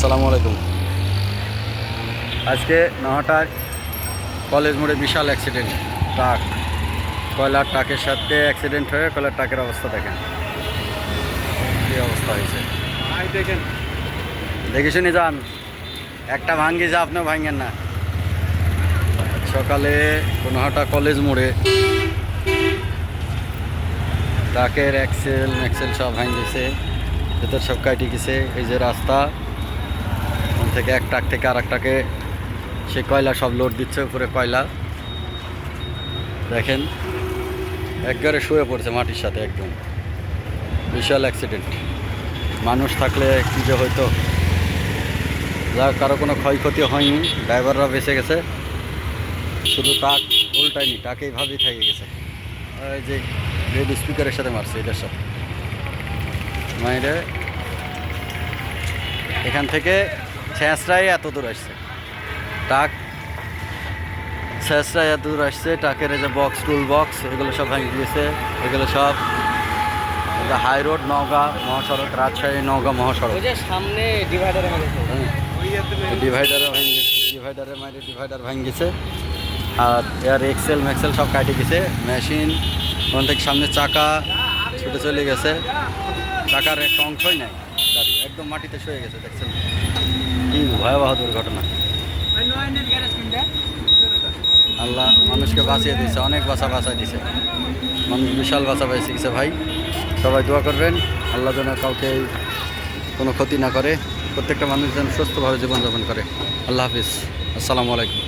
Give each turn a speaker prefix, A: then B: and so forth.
A: আসসালামু আলাইকুম। আজকে নহাটার কলেজ মোড়ে বিশাল অ্যাক্সিডেন্ট ট্রাক কয়লার ট্রাকের সাথে অ্যাক্সিডেন্ট হয়ে কয়লার ট্রাকের অবস্থা দেখেন। কী অবস্থা হয়েছে।
B: দেখেন।
A: দেখে শুনে যান একটা ভাঙ্গি যা আপনিও ভাঙেন না। সকালে কোনোহাটা কলেজ মোড়ে ট্রাকের অ্যাক্সেল ম্যাক্সেল সব ভাঙিয়েছে ভেতর সব কাটি গেছে। এই যে রাস্তা থেকে এক ট্রাক থেকে আর একটাকে সে কয়লা সব লোড দিচ্ছে, উপরে কয়লা। দেখেন, একবারে শুয়ে পড়ছে মাটির সাথে একদম। বিশাল অ্যাক্সিডেন্ট মানুষ থাকলে কী যে হয়তো। যা কারও কোনো ক্ষয়ক্ষতি হয়নি, ড্রাইভাররা বেঁচে গেছে। শুধু টাক উল্টায়নি টাক এইভাবেই থেকে গেছে। ওই যে রেড স্পিকারের সাথে মারছে এটার সাথে। মাইরে, এখান থেকে ছেঁচড়াই এত দূর আসছে। টাক ছেঁচড়াই এত দূর আসছে টাকের যে বক্স টুল বক্স এগুলো সব ভেঙে গিয়েছে এগুলো সব হাই রোড নওগাঁ মহাসড়ক রাজশাহী নওগাঁ মহাসড়ক।
B: সামনে ডিভাইডারে
A: ডিভাইডারে ভেঙে গেছে ডিভাইডারে মাইরে ডিভাইডার ভেঙে গেছে আর এর এক্সেল ম্যাক্সেল সব কাটে গেছে মেশিন ওখান থেকে সামনে চাকা ছুটে চলে গেছে। চাকার একটা অংশই নাই। গাড়ি একদম মাটিতে শুয়ে গেছে দেখছেন? কি ভয়াবহ দুর্ঘটনা। আল্লাহ মানুষকে বাঁচিয়ে দিয়েছে অনেক বাঁচা বাঁচাই দিয়েছে। মানুষ বিশাল বাসা বেঁচে গেছে ভাই। সবাই দোয়া করবেন আল্লাহ যেন কাউকে কোনো ক্ষতি না করে প্রত্যেকটা মানুষ যেন সুস্থভাবে জীবনযাপন করে। আল্লাহ হাফিজ। আসসালামু আলাইকুম।